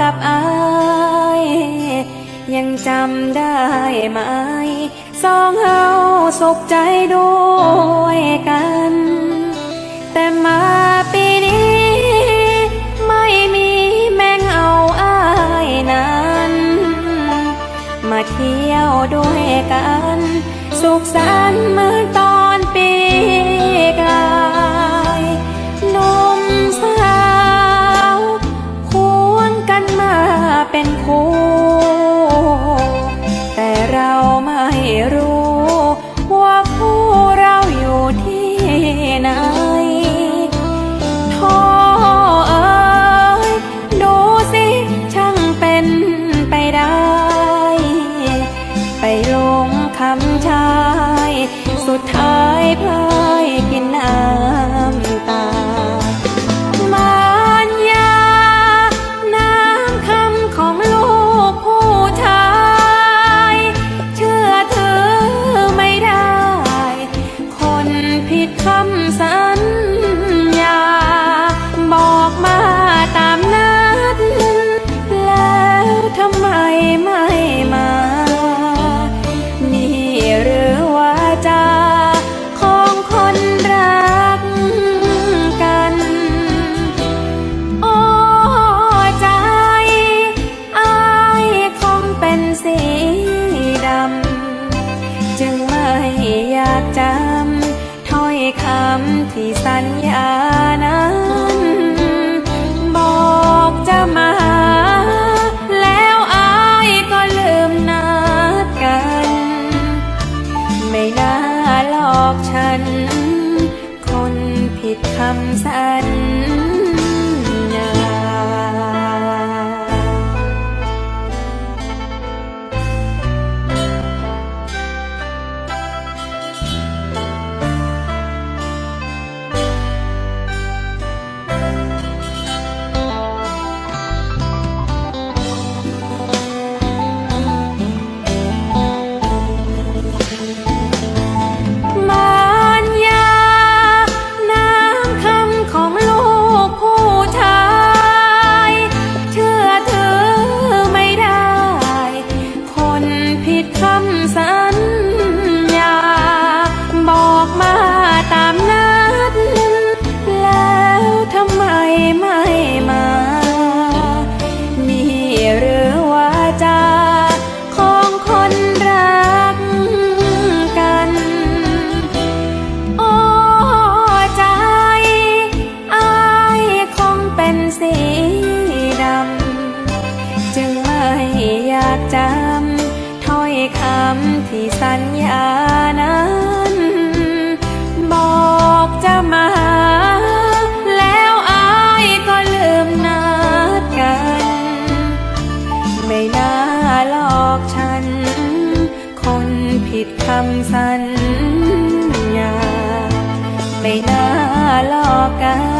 กับอายยังจำได้ไหมสองเฮาสุขใจด้วยกัน แต่มา paper. ำที่สัญญานั้นบอกจะมาแล้วอายก็ลืมนัดกัน ไม่น่าหลอกฉัน คนผิดคำสัญ คำที่สัญญานั้น บอกจะมาแล้วอายก็ลืมนัดกัน ไม่น่าหลอกฉัน คนผิดคำสัญญา ไม่น่าหลอกกัน